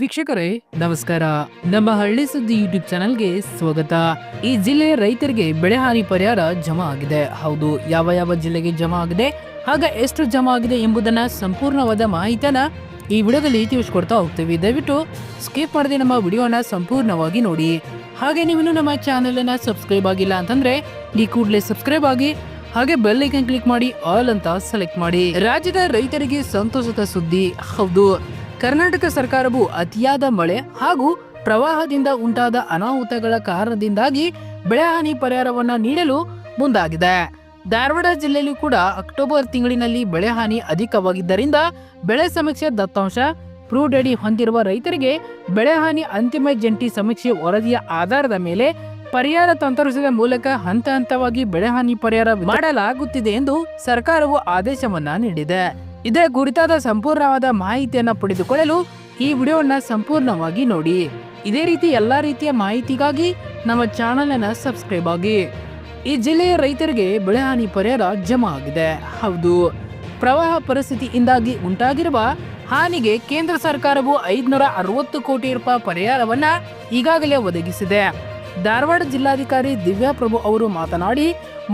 ವೀಕ್ಷಕರೇ, ನಮಸ್ಕಾರ. ನಮ್ಮ ಹಳ್ಳಿ ಸುದ್ದಿ ಯೂಟ್ಯೂಬ್ ಚಾನಲ್ಗೆ ಸ್ವಾಗತ. ಈ ಜಿಲ್ಲೆಯ ರೈತರಿಗೆ ಬೆಳೆ ಹಾನಿ ಪರಿಹಾರ ಜಮಾ ಆಗಿದೆ. ಹೌದು, ಯಾವ ಯಾವ ಜಿಲ್ಲೆಗೆ ಜಮಾ ಆಗಿದೆ, ಆಗ ಎಷ್ಟು ಜಮಾ ಆಗಿದೆ ಎಂಬುದನ್ನ ಸಂಪೂರ್ಣವಾದ ಮಾಹಿತಿಯನ್ನ ಈ ವಿಡಿಯೋದಲ್ಲಿ ತಿಳಿಸ್ಕೊಡ್ತಾ ಹೋಗ್ತೀವಿ. ದಯವಿಟ್ಟು ಸ್ಕಿಪ್ ಮಾಡದೆ ನಮ್ಮ ವಿಡಿಯೋನ ಸಂಪೂರ್ಣವಾಗಿ ನೋಡಿ. ಹಾಗೆ ನೀವು ನಮ್ಮ ಚಾನೆಲ್ ಅನ್ನ ಸಬ್ಸ್ಕ್ರೈಬ್ ಆಗಿಲ್ಲ ಅಂತಂದ್ರೆ ಈ ಕೂಡಲೇ ಸಬ್ಸ್ಕ್ರೈಬ್ ಆಗಿ, ಹಾಗೆ ಬೆಲ್ ಐಕನ್ ಕ್ಲಿಕ್ ಮಾಡಿ, ಆಲ್ ಅಂತ ಸೆಲೆಕ್ಟ್ ಮಾಡಿ. ರಾಜ್ಯದ ರೈತರಿಗೆ ಸಂತೋಷದ ಸುದ್ದಿ. ಹೌದು ಕರ್ನಾಟಕ ಸರ್ಕಾರವು ಅತಿಯಾದ ಮಳೆ ಹಾಗೂ ಪ್ರವಾಹದಿಂದ ಉಂಟಾದ ಅನಾಹುತಗಳ ಕಾರಣದಿಂದಾಗಿ ಬೆಳೆಹಾನಿ ಪರಿಹಾರವನ್ನ ನೀಡಲು ಮುಂದಾಗಿದೆ. ಧಾರವಾಡ ಜಿಲ್ಲೆಯಲ್ಲೂ ಕೂಡ ಅಕ್ಟೋಬರ್ ತಿಂಗಳಿನಲ್ಲಿ ಬೆಳೆಹಾನಿ ಅಧಿಕವಾಗಿದ್ದರಿಂದ ಬೆಳೆ ಸಮೀಕ್ಷೆ ದತ್ತಾಂಶ, ಪ್ರೂಡ್ ಅಡಿ ಹೊಂದಿರುವ ರೈತರಿಗೆ ಬೆಳೆಹಾನಿ ಅಂತಿಮ ಜಂಟಿ ಸಮೀಕ್ಷೆ ವರದಿಯ ಆಧಾರದ ಮೇಲೆ ಪರಿಹಾರ ತಂತ್ರಿಸಿದ ಮೂಲಕ ಹಂತ ಹಂತವಾಗಿ ಬೆಳೆಹಾನಿ ಪರಿಹಾರ ಮಾಡಲಾಗುತ್ತಿದೆ ಎಂದು ಸರ್ಕಾರವು ಆದೇಶವನ್ನ ನೀಡಿದೆ. ಇದೇ ಕುರಿತಾದ ಸಂಪೂರ್ಣವಾದ ಮಾಹಿತಿಯನ್ನು ಪಡೆದುಕೊಳ್ಳಲು ಈ ವಿಡಿಯೋವನ್ನು ಸಂಪೂರ್ಣವಾಗಿ ನೋಡಿ. ಇದೇ ರೀತಿ ಎಲ್ಲಾ ರೀತಿಯ ಮಾಹಿತಿಗಾಗಿ ನಮ್ಮ ಚಾನಲನ್ನು ಸಬ್ಸ್ಕ್ರೈಬ್ ಆಗಿ. ಈ ಜಿಲ್ಲೆಯ ರೈತರಿಗೆ ಬೆಳೆಹಾನಿ ಪರಿಹಾರ ಜಮಾ ಆಗಿದೆ. ಹೌದು, ಪ್ರವಾಹ ಪರಿಸ್ಥಿತಿಯಿಂದಾಗಿ ಉಂಟಾಗಿರುವ ಹಾನಿಗೆ ಕೇಂದ್ರ ಸರ್ಕಾರವು ಐದುನೂರ ಅರವತ್ತು ಕೋಟಿ ರೂಪಾಯಿ ಪರಿಹಾರವನ್ನ ಈಗಾಗಲೇ ಒದಗಿಸಿದೆ. ಧಾರವಾಡ ಜಿಲ್ಲಾಧಿಕಾರಿ ದಿವ್ಯಾಪ್ರಭು ಅವರು ಮಾತನಾಡಿ,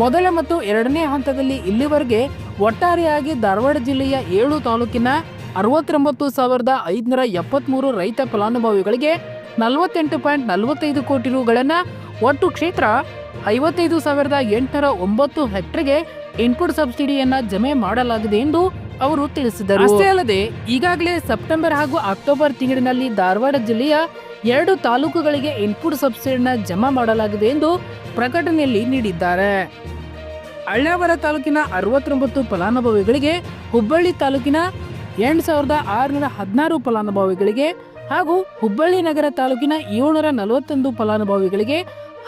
ಮೊದಲ ಮತ್ತು ಎರಡನೇ ಹಂತದಲ್ಲಿ ಇಲ್ಲಿವರೆಗೆ ಒಟ್ಟಾರೆಯಾಗಿ ಧಾರವಾಡ ಜಿಲ್ಲೆಯ ಏಳು ತಾಲೂಕಿನ ಅರವತ್ತೊಂಬತ್ತು ಸಾವಿರದ ಐದುನೂರ ಎಪ್ಪತ್ಮೂರು ರೈತ ಫಲಾನುಭವಿಗಳಿಗೆ ನಲವತ್ತೆಂಟು ಪಾಯಿಂಟ್ ನಲವತ್ತೈದು ಕೋಟಿ ರೂಗಳನ್ನು ಒಟ್ಟು ಕ್ಷೇತ್ರ ಐವತ್ತೈದು ಸಾವಿರದ ಎಂಟುನೂರ ಒಂಬತ್ತು ಹೆಕ್ಟರ್ಗೆ ಇನ್ಪುಟ್ ಸಬ್ಸಿಡಿಯನ್ನ ಜಮೆ ಮಾಡಲಾಗಿದೆ ಎಂದು ಅವರು ತಿಳಿಸಿದರು. ಅಷ್ಟೇ ಅಲ್ಲದೆ, ಈಗಾಗಲೇ ಸೆಪ್ಟೆಂಬರ್ ಹಾಗೂ ಅಕ್ಟೋಬರ್ ತಿಂಗಳಿನಲ್ಲಿ ಧಾರವಾಡ ಜಿಲ್ಲೆಯ ಎರಡು ತಾಲೂಕುಗಳಿಗೆ ಇನ್ಪುಟ್ ಸಬ್ಸಿಡಿಯನ್ನು ಜಮಾ ಮಾಡಲಾಗಿದೆ ಎಂದು ಪ್ರಕಟಣೆಯಲ್ಲಿ ನೀಡಿದ್ದಾರೆ. ಅಳ್ನಾವರ ತಾಲೂಕಿನ ಅರವತ್ತೊಂಬತ್ತು ಫಲಾನುಭವಿಗಳಿಗೆ ಹುಬ್ಬಳ್ಳಿ ತಾಲೂಕಿನ ಎಂಟು ಸಾವಿರದ ಆರುನೂರ ಹದಿನಾರು ಫಲಾನುಭವಿಗಳಿಗೆ ಹಾಗೂ ಹುಬ್ಬಳ್ಳಿ ನಗರ ತಾಲೂಕಿನ ಏಳ್ನೂರ ನಲವತ್ತೊಂದು ಫಲಾನುಭವಿಗಳಿಗೆ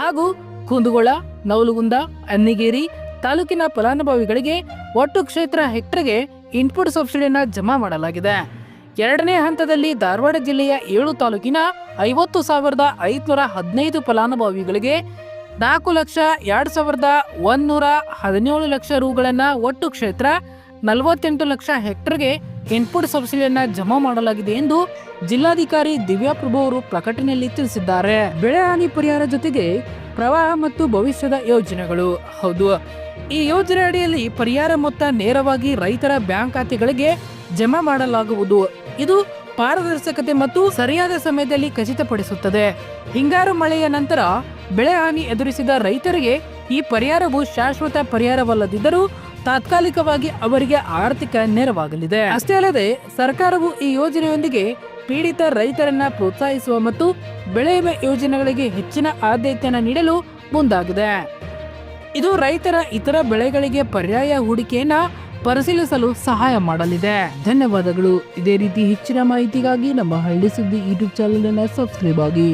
ಹಾಗೂ ಕುಂದಗೋಳ, ನವಲಗುಂದ, ಅನ್ನಿಗೇರಿ ತಾಲೂಕಿನ ಫಲಾನುಭವಿಗಳಿಗೆ ಒಟ್ಟು ಕ್ಷೇತ್ರ ಹೆಕ್ಟರ್ಗೆ ಇನ್ಪುಟ್ ಸಬ್ಸಿಡಿಯನ್ನ ಜಮಾ ಮಾಡಲಾಗಿದೆ. ಎರಡನೇ ಹಂತದಲ್ಲಿ ಧಾರವಾಡ ಜಿಲ್ಲೆಯ ಏಳು ತಾಲೂಕಿನ ಐವತ್ತು ಸಾವಿರದ ಐದುನೂರ ಹದಿನೈದು ಫಲಾನುಭವಿಗಳಿಗೆ ನಾಲ್ಕು ಲಕ್ಷ ಎರಡು ಸಾವಿರದ ಒಂದೂರ ಹದಿನೇಳು ಲಕ್ಷ ರೂಗಳನ್ನು ಒಟ್ಟು ಕ್ಷೇತ್ರ ನಲವತ್ತೆಂಟು ಲಕ್ಷ ಹೆಕ್ಟರ್ಗೆ ಇನ್ಪುಟ್ ಸಬ್ಸಿಡಿಯನ್ನ ಜಮಾ ಮಾಡಲಾಗಿದೆ ಎಂದು ಜಿಲ್ಲಾಧಿಕಾರಿ ದಿವ್ಯಾ ಪ್ರಭು ಅವರು ಪ್ರಕಟಣೆಯಲ್ಲಿ ತಿಳಿಸಿದ್ದಾರೆ. ಬೆಳೆ ಹಾನಿ ಪರಿಹಾರ ಜೊತೆಗೆ ಪ್ರವಾಹ ಮತ್ತು ಭವಿಷ್ಯದ ಯೋಜನೆಗಳು. ಹೌದು, ಈ ಯೋಜನೆ ಅಡಿಯಲ್ಲಿ ಪರಿಹಾರ ಮೊತ್ತ ನೇರವಾಗಿ ರೈತರ ಬ್ಯಾಂಕ್ ಖಾತೆಗಳಿಗೆ ಜಮಾ ಮಾಡಲಾಗುವುದು. ಇದು ಪಾರದರ್ಶಕತೆ ಮತ್ತು ಸರಿಯಾದ ಸಮಯದಲ್ಲಿ ಖಚಿತಪಡಿಸುತ್ತದೆ. ಹಿಂಗಾರು ಮಳೆಯ ನಂತರ ಬೆಳೆ ಹಾನಿ ಎದುರಿಸಿದ ರೈತರಿಗೆ ಈ ಪರಿಹಾರವು ಶಾಶ್ವತ ಪರಿಹಾರವಲ್ಲದಿದ್ದರೂ ತಾತ್ಕಾಲಿಕವಾಗಿ ಅವರಿಗೆ ಆರ್ಥಿಕ ನೆರವಾಗಲಿದೆ. ಅಷ್ಟೇ ಅಲ್ಲದೆ ಸರ್ಕಾರವು ಈ ಯೋಜನೆಯೊಂದಿಗೆ ಪೀಡಿತ ರೈತರನ್ನ ಪ್ರೋತ್ಸಾಹಿಸುವ ಮತ್ತು ಬೆಳೆ ವಿಮೆ ಯೋಜನೆಗಳಿಗೆ ಹೆಚ್ಚಿನ ಆದ್ಯತೆಯನ್ನು ನೀಡಲು ಮುಂದಾಗಿದೆ. ಇದು ರೈತರ ಇತರ ಬೆಳೆಗಳಿಗೆ ಪರ್ಯಾಯ ಹೂಡಿಕೆಯನ್ನ ಪರಿಶೀಲಿಸಲು ಸಹಾಯ ಮಾಡಲಿದೆ. ಧನ್ಯವಾದಗಳು. ಇದೇ ರೀತಿ ಹೆಚ್ಚಿನ ಮಾಹಿತಿಗಾಗಿ ನಮ್ಮ ಹಳ್ಳಿ ಸುದ್ದಿ ಯೂಟ್ಯೂಬ್ ಚಾನೆಲ್ ಅನ್ನ ಸಬ್ಸ್ಕ್ರೈಬ್ ಆಗಿ.